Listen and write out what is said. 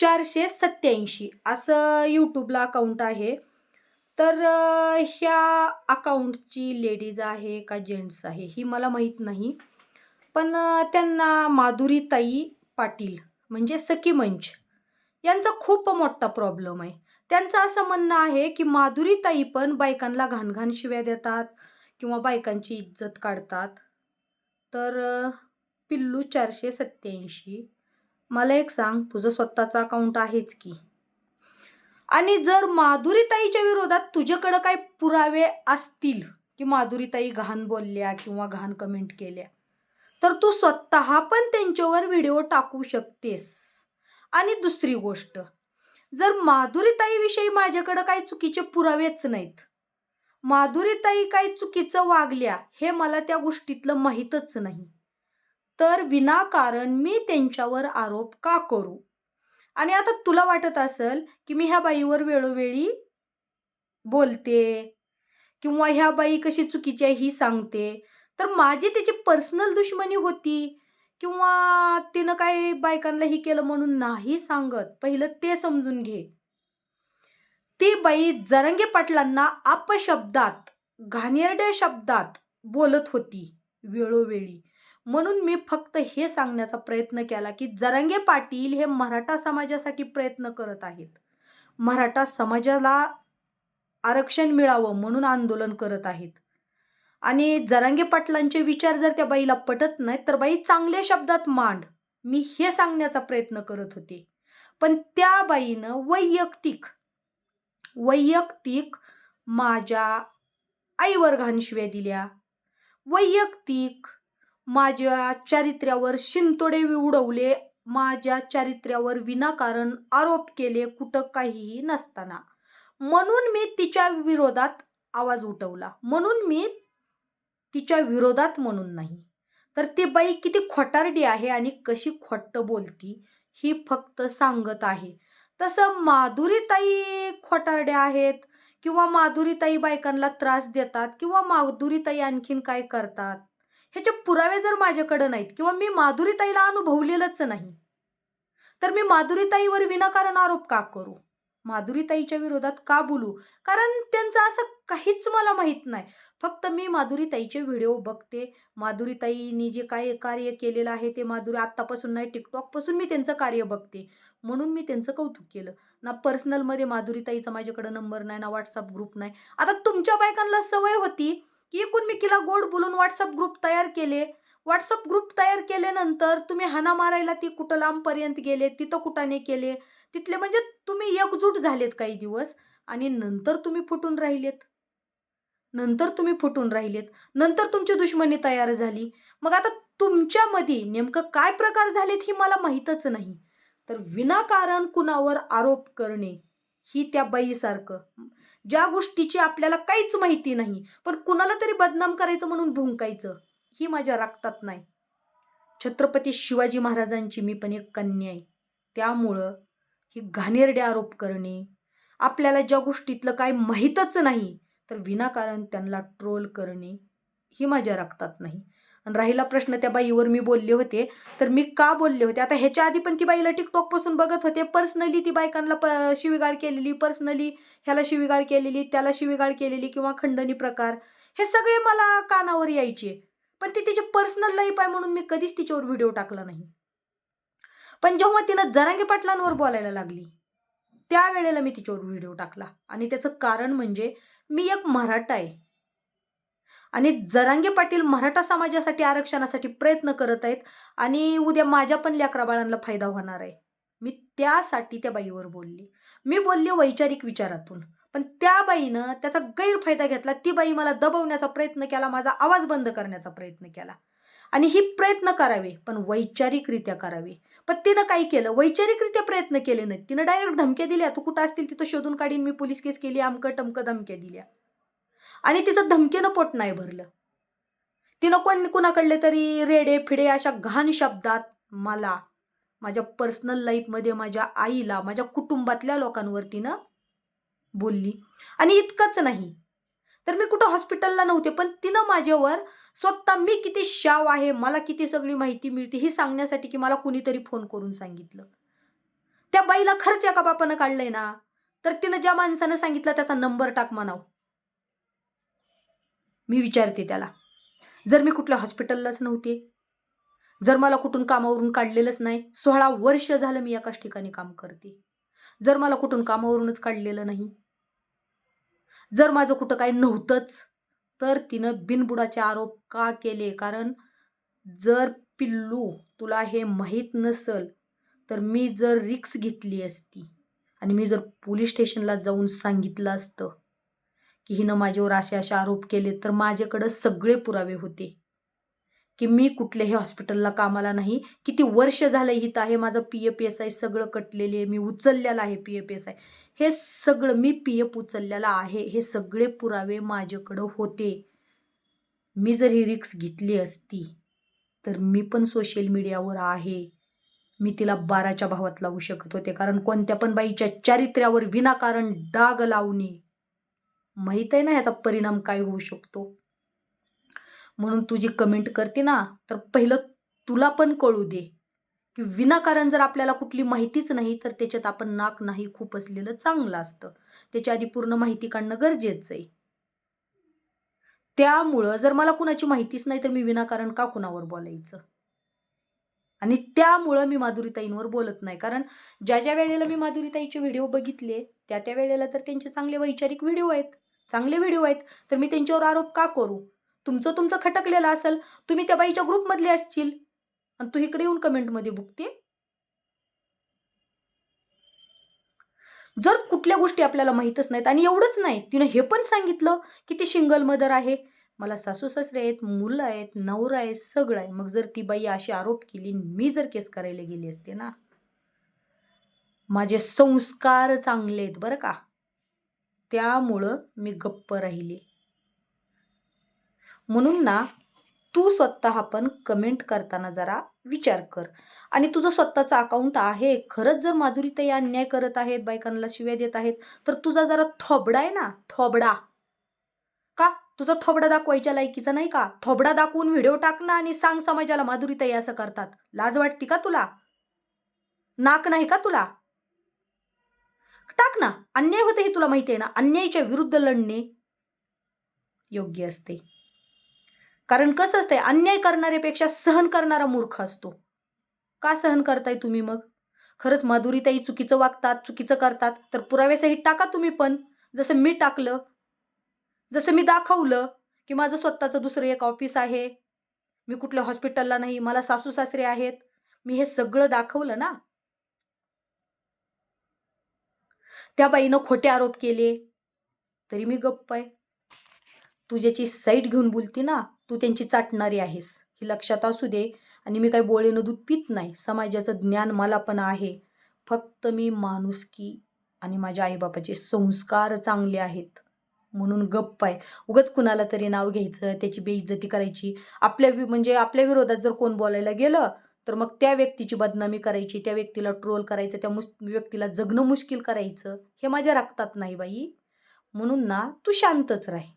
चारशे सत्याऐंशी असं यूट्यूबला अकाउंट आहे. तर ह्या अकाउंटची लेडीज आहे का जेंट्स आहे ही मला माहीत नाही. पण त्यांना माधुरीताई पाटील म्हणजे सखी मंच यांचा खूप मोठा प्रॉब्लेम आहे. त्यांचं असं म्हणणं आहे की माधुरीताई पण बायकांना घाणघाण शिव्या देतात किंवा बायकांची इज्जत काढतात. तर पिल्लू चारशे सत्याऐंशी मला एक सांग तुझं स्वतःचं अकाउंट आहेच की? आणि जर माधुरीताईच्या विरोधात तुझ्याकडं काही पुरावे असतील की माधुरीताई घाण बोलल्या किंवा घाण कमेंट केल्या तर तू स्वतः पण त्यांच्यावर व्हिडिओ टाकू शकतेस. आणि दुसरी गोष्ट जर माधुरीताईविषयी माझ्याकडं काही चुकीचे पुरावेच नाहीत माधुरीताई काही चुकीचं वागल्या हे मला त्या गोष्टीतलं माहीतच नाही. तर विनाकारण मी त्यांच्यावर आरोप का करू? आणि आता तुला वाटत असेल की मी ह्या बाईवर वेळोवेळी बोलते किंवा ह्या बाई कशी चुकीची आहे ही सांगते तर माझी तिची पर्सनल दुश्मनी होती किंवा तिनं काय बायकांना ही केलं म्हणून नाही सांगत? पहिलं ते समजून घे. ती बाई जरंगे पाटलांना अपशब्दात घाणेरड्या शब्दात बोलत होती वेळोवेळी. म्हणून मी फक्त हे सांगण्याचा प्रयत्न केला की जरंगे पाटील हे मराठा समाजासाठी प्रयत्न करत आहेत. मराठा समाजाला आरक्षण मिळावं म्हणून आंदोलन करत आहेत. आणि जरांगे पाटलांचे विचार जर त्या बाईला पटत नाही तर बाई चांगल्या शब्दात मांड. मी हे सांगण्याचा प्रयत्न करत होते. पण त्या बाईनं वैयक्तिक वैयक्तिक माझ्या आईवर घाणशिव्या दिल्या. वैयक्तिक माझ्या चारित्र्यावर शिंतोडे उडवले माझ्या चारित्र्यावर विनाकारण आरोप केले कुठं काहीही नसताना. म्हणून मी तिच्या विरोधात आवाज उठवला. म्हणून मी तिच्या विरोधात म्हणून नाही. तर ती बाई किती खोटारडी आहे आणि कशी खोट्ट बोलती ही फक्त सांगत आहे. तसं माधुरीताई खोटारड्या आहेत किंवा माधुरीताई बायकांना त्रास देतात किंवा माधुरीताई आणखीन काय करतात? ह्याचे पुरावे जर माझ्याकडं नाहीत किंवा मी माधुरीताईला अनुभवलेलंच नाही तर मी माधुरीताईवर विनाकारण आरोप का करू? माधुरीताईच्या विरोधात का बोलू? कारण त्यांचं असं काहीच मला माहीत नाही. फक्त मी माधुरीताईचे व्हिडिओ बघते. माधुरीताईनी जे काय कार्य केलेलं आहे ते माधुरी आत्तापासून नाही टिकटॉकपासून मी त्यांचं कार्य बघते. म्हणून मी त्यांचं कौतुक केलं. ना पर्सनलमध्ये माधुरीताईचा माझ्याकडं नंबर नाही ना व्हॉट्सअप ग्रुप नाही. आता तुमच्या बायकांना सवय होती की एकूणमेकीला गोड बोलून व्हॉट्सअप ग्रुप तयार केले. व्हॉट्सअप ग्रुप तयार केल्यानंतर तुम्ही हाना मारायला ती कुठं लांबपर्यंत गेले तिथं कुठाने केले. तिथले म्हणजे तुम्ही एकजूट झालेत काही दिवस आणि नंतर तुम्ही फुटून राहिलेत. नंतर तुम्ही फुटून राहिलेत. नंतर तुमची दुश्मनी तयार झाली. मग आता तुमच्यामध्ये नेमकं काय प्रकार झालेत ही मला माहीतच नाही. तर विनाकारण कुणावर आरोप करणे. ही त्या बाईसारखं. ज्या गोष्टीची आपल्याला काहीच माहिती नाही पण कुणाला तरी बदनाम करायचं म्हणून भुंकायचं ही माझ्या रक्तात नाही. छत्रपती शिवाजी महाराजांची मी पण एक कन्या आहे. त्यामुळं ही घाणेरडे आरोप करणे आपल्याला ज्या गोष्टीतलं काय माहीतच नाही तर विनाकारण त्यांना ट्रोल करणे ही माझ्या रक्तात नाही. आणि राहिला प्रश्न त्या बाईवर मी बोलले होते. तर मी का बोलले होते? आता ह्याच्या आधी पण ती बाईला टिकटॉकपासून बघत होते. पर्सनली ती बायकांना प शिवीगाळ केलेली पर्सनली ह्याला शिवीगाळ केलेली त्याला शिवीगाळ केलेली किंवा खंडणी प्रकार हे सगळे मला कानावर यायचे. पण ती तिची पर्सनल लाईफ आहे म्हणून मी कधीच तिच्यावर व्हिडिओ टाकला नाही. पण जेव्हा तिनं जरांगे पाटलांवर बोलायला लागली त्यावेळेला मी तिच्यावर व्हिडिओ टाकला. आणि त्याचं कारण म्हणजे मी एक मराठा आहे. आणि जरांगे पाटील मराठा समाजासाठी आरक्षणासाठी प्रयत्न करत आहेत आणि उद्या माझ्या पण लेकरा बाळांना फायदा होणार आहे. मी त्यासाठी त्या बाईवर बोलली. मी बोलले वैचारिक विचारातून. पण त्या बाईनं त्याचा गैरफायदा घेतला. ती बाई मला दबवण्याचा प्रयत्न केला. माझा आवाज बंद करण्याचा प्रयत्न केला. आणि ही प्रयत्न करावे पण वैचारिकरित्या करावे. पण तिनं काय केलं? वैचारिकरित्या प्रयत्न केले नाहीत. तिनं डायरेक्ट धमक्या दिल्या. तू कुठं असतील तिथं शोधून काढीन. मी पोलीस केस केली अमकं टमकं धमक्या दिल्या. आणि तिचं धमकीनं पोट नाही भरलं. तिनं कोण कुणाकडले तरी रेडे फिडे अशा घाण शब्दात मला माझ्या पर्सनल लाईफमध्ये माझ्या आईला माझ्या कुटुंबातल्या लोकांवर तिनं बोलली. आणि इतकंच नाही. तर मी कुठं हॉस्पिटलला नव्हते पण तिनं माझ्यावर स्वतः मी किती शाव आहे मला किती सगळी माहिती मिळते हे सांगण्यासाठी की मला कुणीतरी फोन करून सांगितलं. त्या बाईला खरंच एका बापानं काढलंय ना तर तिनं ज्या माणसानं सांगितलं त्याचा नंबर टाक म्हणाव. मी विचारते त्याला. जर मी कुठल्या हॉस्पिटललाच नव्हते जर मला कुठून कामावरून काढलेलंच नाही सोळा वर्ष झालं मी एकाच ठिकाणी काम करते. जर मला कुठून कामावरूनच काढलेलं नाही जर माझं कुठं काही नव्हतंच तर तिनं बिनबुडाचे आरोप का केले? कारण जर पिल्लू तुला हे माहीत नसल तर मी जर रिक्स घेतली असती आणि मी जर पोलीस स्टेशनला जाऊन सांगितलं असतं की हिनं माझ्यावर असे असे आरोप केले तर माझ्याकडं सगळे पुरावे होते. की मी कुठल्याही हॉस्पिटलला कामाला नाही किती वर्ष झालं इथं आहे माझं पी एफ एस आय सगळं कटलेले आहे मी उचललेलं आहे पी एफ एस आय. हे सगळं मी पी एफ उचललेलं आहे हे सगळे पुरावे माझ्याकडं होते. मी जर ही रिक्स घेतली असती तर मी पण सोशल मीडियावर आहे. मी तिला बाराच्या भावात लावू शकत होते कारण कोणत्या पण बाईच्या चारित्र्यावर विनाकारण डाग लावणे माहीत आहे ना ह्याचा परिणाम काय होऊ शकतो? म्हणून तुझी कमेंट करते ना तर पहिलं तुला पण कळू दे. की विनाकारण जर आपल्याला कुठली माहितीच नाही तर त्याच्यात आपण नाक नाही खूप असलेलं चांगलं असतं. त्याच्या आधी पूर्ण माहिती काढणं गरजेचं आहे. त्यामुळं जर मला कुणाची माहितीच नाही तर मी विनाकारण का कुणावर बोलायचं? आणि त्यामुळं मी माधुरीताईंवर बोलत नाही. कारण ज्या ज्या वेळेला मी माधुरीताईचे व्हिडिओ बघितले त्या त्या वेळेला तर त्यांचे चांगले वैचारिक व्हिडिओ आहेत. चांगले व्हिडिओ आहेत तर मी त्यांच्यावर आरोप का करू? तुमचं तुमचं खटकलेलं असेल तुम्ही त्या बाईच्या ग्रुपमधले असतील. आणि तू इकडे येऊन कमेंटमध्ये बुकते जर कुठल्या गोष्टी आपल्याला माहीतच नाहीत आणि एवढंच नाही तिनं हे पण सांगितलं की ती सिंगल मदर आहे. मला सासू सासरे आहेत मुलं आहेत नवरा आहे सगळं आहे. मग जर ती बाई अशी आरोप केली मी जर केस करायला गेली असते ना? माझे संस्कार चांगले आहेत बरं का? त्यामुळं मी गप्प राहिले. म्हणून ना तू स्वतः पण कमेंट करताना जरा विचार कर. आणि तुझं स्वतःचं अकाउंट आहे खरंच जर माधुरीताई अन्याय करत आहेत बायकांना शिव्या देत आहेत तर तुझा जरा थोबडा आहे ना थोबडा. का? तुझा थोबडा दाखवायच्या लायकीचा नाही का? थोबडा दाखवून व्हिडिओ टाक ना आणि सांग समाजाला माधुरीताई असं करतात. लाज वाटते का तुला? नाक नाही का तुला? टाक ना. अन्याय होते हे तुला माहिती आहे ना. अन्यायाच्या विरुद्ध लढणे योग्य असते. कारण कसं असतंय अन्याय करणाऱ्यापेक्षा सहन करणारा मूर्ख असतो. का सहन करताय तुम्ही मग? खरंच माधुरीताई चुकीचं वागतात चुकीचं करतात तर पुराव्यासही टाका तुम्ही पण. जसं मी टाकलं जसं मी दाखवलं की माझं स्वतःचं दुसरं एक ऑफिस आहे. मी कुठल्या हॉस्पिटलला नाही मला सासू सासरे आहेत. मी हे सगळं दाखवलं ना. त्या बाईनं खोटे आरोप केले. तरी मी गप्प आहे. तू ज्याची साईट घेऊन बोलती ना तू त्यांची चाटणारी आहेस. ही लक्षात असू दे आणि मी काही बोळेनं दूध पित नाही. समाजाचं ज्ञान मला पण आहे. फक्त मी माणुसकी आणि माझ्या आईबापाचे संस्कार चांगले आहेत. म्हणून गप्प आहे. उगच कुणाला तरी नाव घ्यायचं त्याची बेइज्जती करायची. आपल्या म्हणजे आपल्या विरोधात जर कोण बोलायला गेलं तर मग त्या व्यक्तीची बदनामी करायची त्या व्यक्तीला ट्रोल करायचं त्या मुस व्यक्तीला जगणं मुश्किल करायचं हे माझ्या रक्तात नाही बाई. म्हणून ना तू शांतच राही.